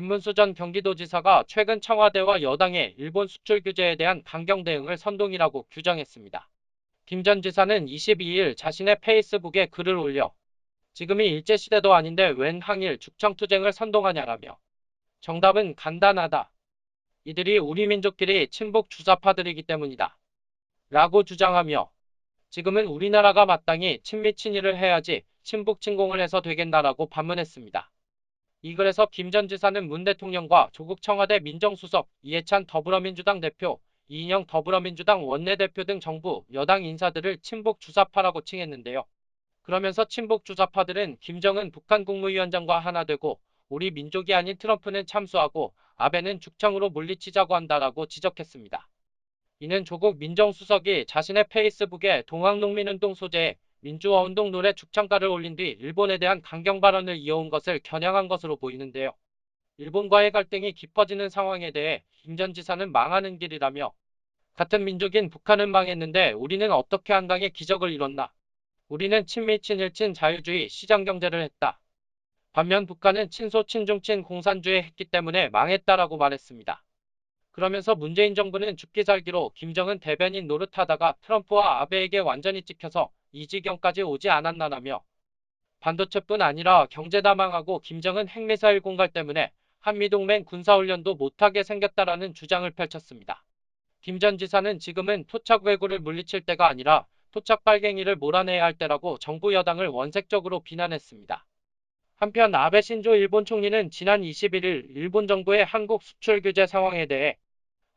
김문수 전 경기도지사가 최근 청와대와 여당의 일본 수출 규제에 대한 강경 대응을 선동이라고 규정했습니다. 김 전 지사는 22일 자신의 페이스북에 글을 올려 지금이 일제시대도 아닌데 웬 항일 죽청투쟁을 선동하냐라며 정답은 간단하다. 이들이 우리 민족끼리 친북 주사파들이기 때문이다. 라고 주장하며 지금은 우리나라가 마땅히 친미 친일을 해야지 친북 친공을 해서 되겠나라고 반문했습니다. 이 글에서 김 전 지사는 문 대통령과 조국 청와대 민정수석, 이해찬 더불어민주당 대표, 이인영 더불어민주당 원내대표 등 정부, 여당 인사들을 친북 주사파라고 칭했는데요. 그러면서 친북 주사파들은 김정은 북한 국무위원장과 하나 되고 우리 민족이 아닌 트럼프는 참수하고 아베는 죽창으로 물리치자고 한다라고 지적했습니다. 이는 조국 민정수석이 자신의 페이스북에 동학농민운동 소재에 민주화운동 노래 죽창가를 올린 뒤 일본에 대한 강경 발언을 이어온 것을 겨냥한 것으로 보이는데요. 일본과의 갈등이 깊어지는 상황에 대해 김 전 지사는 망하는 길이라며 같은 민족인 북한은 망했는데 우리는 어떻게 한강의 기적을 이뤘나? 우리는 친미 친일친 자유주의 시장경제를 했다. 반면 북한은 친소 친중친 공산주의 했기 때문에 망했다라고 말했습니다. 그러면서 문재인 정부는 죽기 살기로 김정은 대변인 노릇하다가 트럼프와 아베에게 완전히 찍혀서 이 지경까지 오지 않았나라며 반도체뿐 아니라 경제 다 망하고 김정은 핵미사일 공갈 때문에 한미동맹 군사훈련도 못하게 생겼다라는 주장을 펼쳤습니다. 김 전 지사는 지금은 토착 왜구를 물리칠 때가 아니라 토착 빨갱이를 몰아내야 할 때라고 정부 여당을 원색적으로 비난했습니다. 한편 아베 신조 일본 총리는 지난 21일 일본 정부의 한국 수출 규제 상황에 대해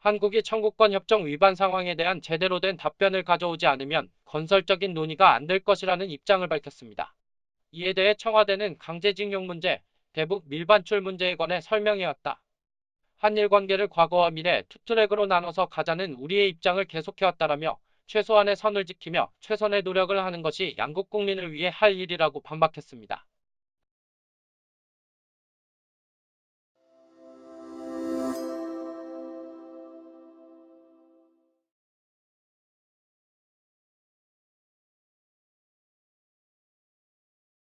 한국이 청구권 협정 위반 상황에 대한 제대로 된 답변을 가져오지 않으면 건설적인 논의가 안 될 것이라는 입장을 밝혔습니다. 이에 대해 청와대는 강제징용 문제, 대북 밀반출 문제에 관해 설명해왔다. 한일 관계를 과거와 미래 투트랙으로 나눠서 가자는 우리의 입장을 계속해왔다라며 최소한의 선을 지키며 최선의 노력을 하는 것이 양국 국민을 위해 할 일이라고 반박했습니다.